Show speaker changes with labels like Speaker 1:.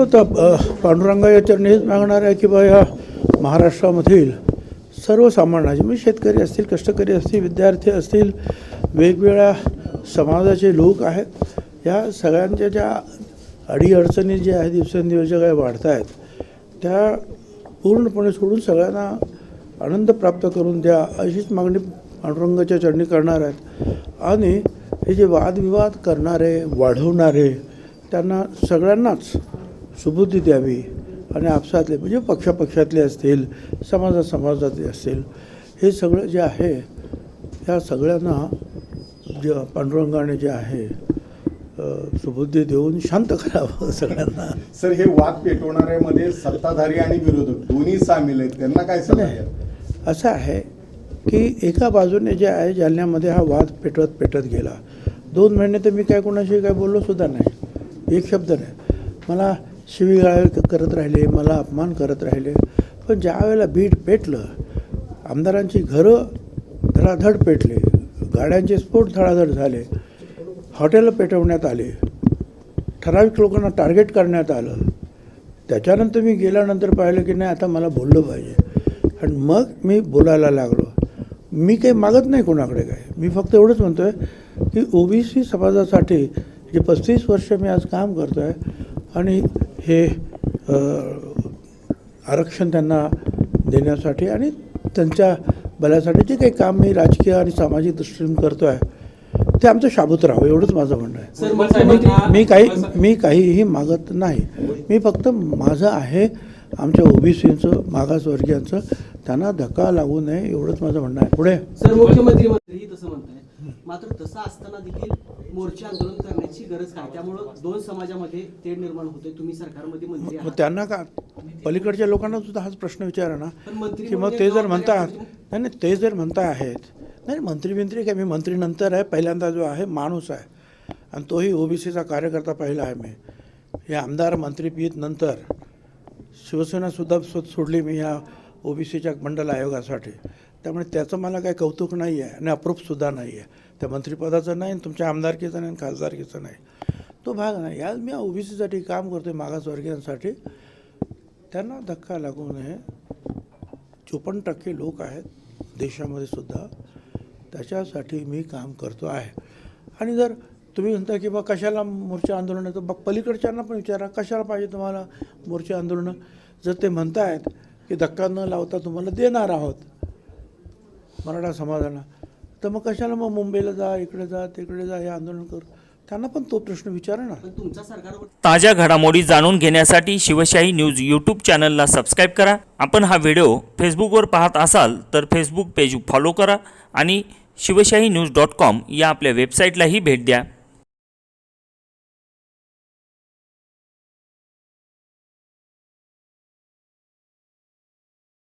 Speaker 1: तो तर पांडुरंगाच्या चरणी मागणार आहे की बा या महाराष्ट्रामधील सर्वसामान्याचे म्हणजे शेतकरी असतील कष्टकरी असतील विद्यार्थी असतील वेगवेगळ्या समाजाचे लोक आहेत. या सगळ्यांच्या ज्या अडीअडचणी ज्या आहेत दिवसेंदिवस ज्या काही वाढत आहेत त्या पूर्णपणे सोडून सगळ्यांना आनंद प्राप्त करून द्या अशीच मागणी पांडुरंगाच्या चरणी करणार आहेत. आणि हे जे वादविवाद करणारे वाढवणारे त्यांना सगळ्यांनाच सुबुद्धी द्यावी आणि आपसातले म्हणजे पक्षापक्षातले असतील समाजा समाजातले असतील हे सगळं जे आहे ह्या सगळ्यांना जे पांडुरंगाने जे आहे सुबुद्धी देऊन शांत करावं सगळ्यांना.
Speaker 2: सर हे वाद पेटवणाऱ्यामध्ये सत्ताधारी आणि विरोधक दोन्ही सामील आहेत. त्यांना काय सल्ला. द्याल?
Speaker 1: असं आहे की एका बाजूने जे आहे जालन्यामध्ये हा वाद पेटवत पेटत गेला. दोन महिने तर मी काय कोणाशी काय बोललो सुद्धा नाही. एक शब्द नाही. मला शिवीगाळ करत राहिले मला अपमान करत राहिले. पण ज्या वेळेला बीड पेटलं आमदारांची घरं धडाधड पेटले गाड्यांचे स्फोट धडाधड झाले हॉटेलं पेटवण्यात आले ठराविक लोकांना टार्गेट करण्यात आलं. त्याच्यानंतर मी गेल्यानंतर पाहिलं की नाही आता मला बोललं पाहिजे. आणि मग मी बोलायला लागलो. मी काही मागत नाही कोणाकडे काय. मी फक्त एवढंच म्हणतो आहे की ओबीसी समाजासाठी जे पस्तीस वर्ष मी आज काम करतो आहे आणि हे आरक्षण त्यांना देण्यासाठी आणि त्यांच्या भल्यासाठी जे काही काम मी राजकीय आणि सामाजिक दृष्टीने करतो आहे ते आमचं शाबूत राहावं एवढंच माझं म्हणणं आहे. मी काही मी काहीही मागत नाही. मी फक्त माझं आहे आमच्या ओबीसीचं मागासवर्गीयांचं त्यांना धक्का लागू नये एवढंच माझं म्हणणं आहे. पुढे.
Speaker 3: सर मुख्यमंत्री मंत्रीही तसं म्हणताय. मात्र तसं असताना देखील मोर्चे आंदोलन करण्याची गरज काय? त्यामुळं दोन समाजामध्ये तेढ निर्माण होते तुम्ही सरकारमध्ये मंत्री
Speaker 1: मग
Speaker 3: आहात.
Speaker 1: त्यांना का? पलीकडच्या लोकांना सुद्धा हाच प्रश्न विचारा ना.
Speaker 3: पण मंत्री
Speaker 1: की मग
Speaker 3: म्हणून
Speaker 1: ते
Speaker 3: एक
Speaker 1: जर
Speaker 3: जबाबदारी
Speaker 1: म्हणतात नाही नाही ते जर म्हणता आहेत नाही मंत्री मंत्री काय? मी मंत्री नंतर आहे पहिल्यांदा जो आहे माणूस आहे. आणि तोही ओबीसीचा कार्यकर्ता पहिला आहे मी. हे आमदार मंत्री पीत नंतर. शिवसेनासुद्धा सो सोडली मी ह्या ओबीसीच्या मंडल आयोगासाठी. त्यामुळे त्याचं मला काही कौतुक नाही आहे आणि अप्रूपसुद्धा नाही आहे. त्या मंत्रिपदाचं नाही आणि तुमच्या आमदारकीचं नाही आणि खासदारकीचं नाही. तो भाग नाही. आज मी ओबीसीसाठी काम करतो मागासवर्गीयांसाठी. त्यांना धक्का लागू नये. चोपन्न टक्के लोक आहेत देशामध्ये सुद्धा. त्याच्यासाठी मी काम करतो आहे. आणि जर तुम्ही म्हणता की बा कशाला मोर्चा आंदोलन तर बघ पलीकडच्यांना पण विचारा. कशाला पाहिजे तुम्हाला मोर्चा आंदोलनं? जर ते म्हणतायत की धक्का न लावता तुम्हाला देणार आहोत. मराठा समाजाला. तर मग कशाला मग मुंबईला जा इकडे जा तिकडे जा हे आंदोलन कर? त्यांना पण तो प्रश्न विचारा ना
Speaker 3: पण तुमच्या सरकारवर
Speaker 4: ताज्या घडामोडी जाणून घेण्यासाठी शिवशाही न्यूज यूट्यूब चॅनलला सबस्क्राईब करा. आपण हा व्हिडिओ फेसबुकवर पाहत असाल तर फेसबुक पेज फॉलो करा आणि शिवशाही न्यूज डॉट कॉम या आपल्या वेबसाईटलाही भेट द्या.